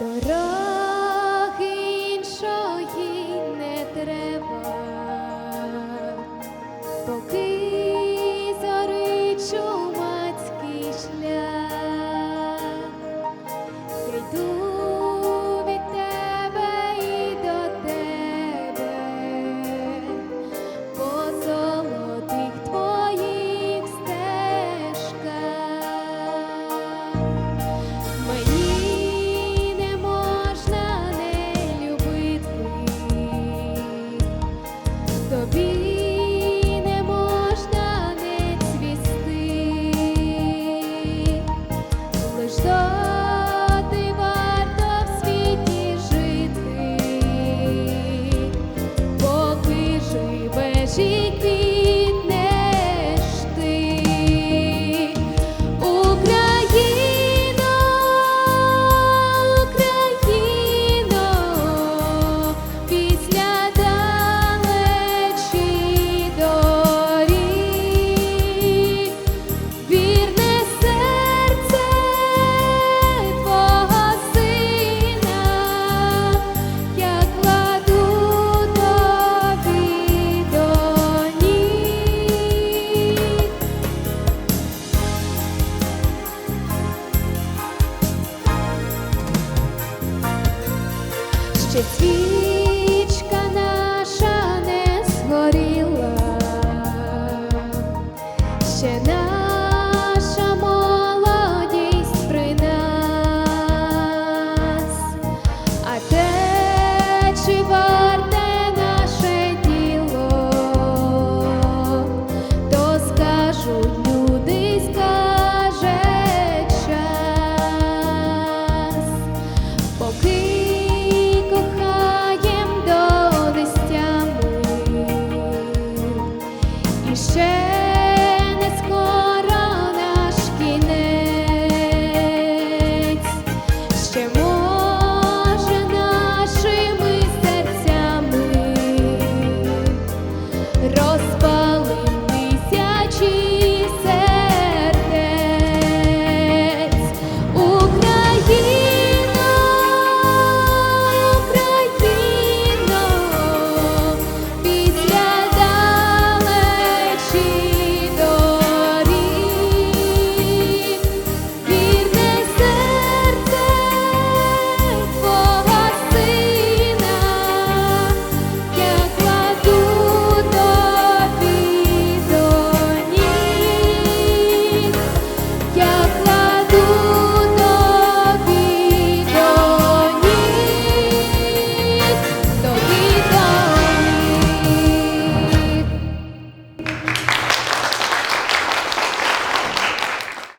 Дороги не треба, поки зорить magic. Ще цвіт share.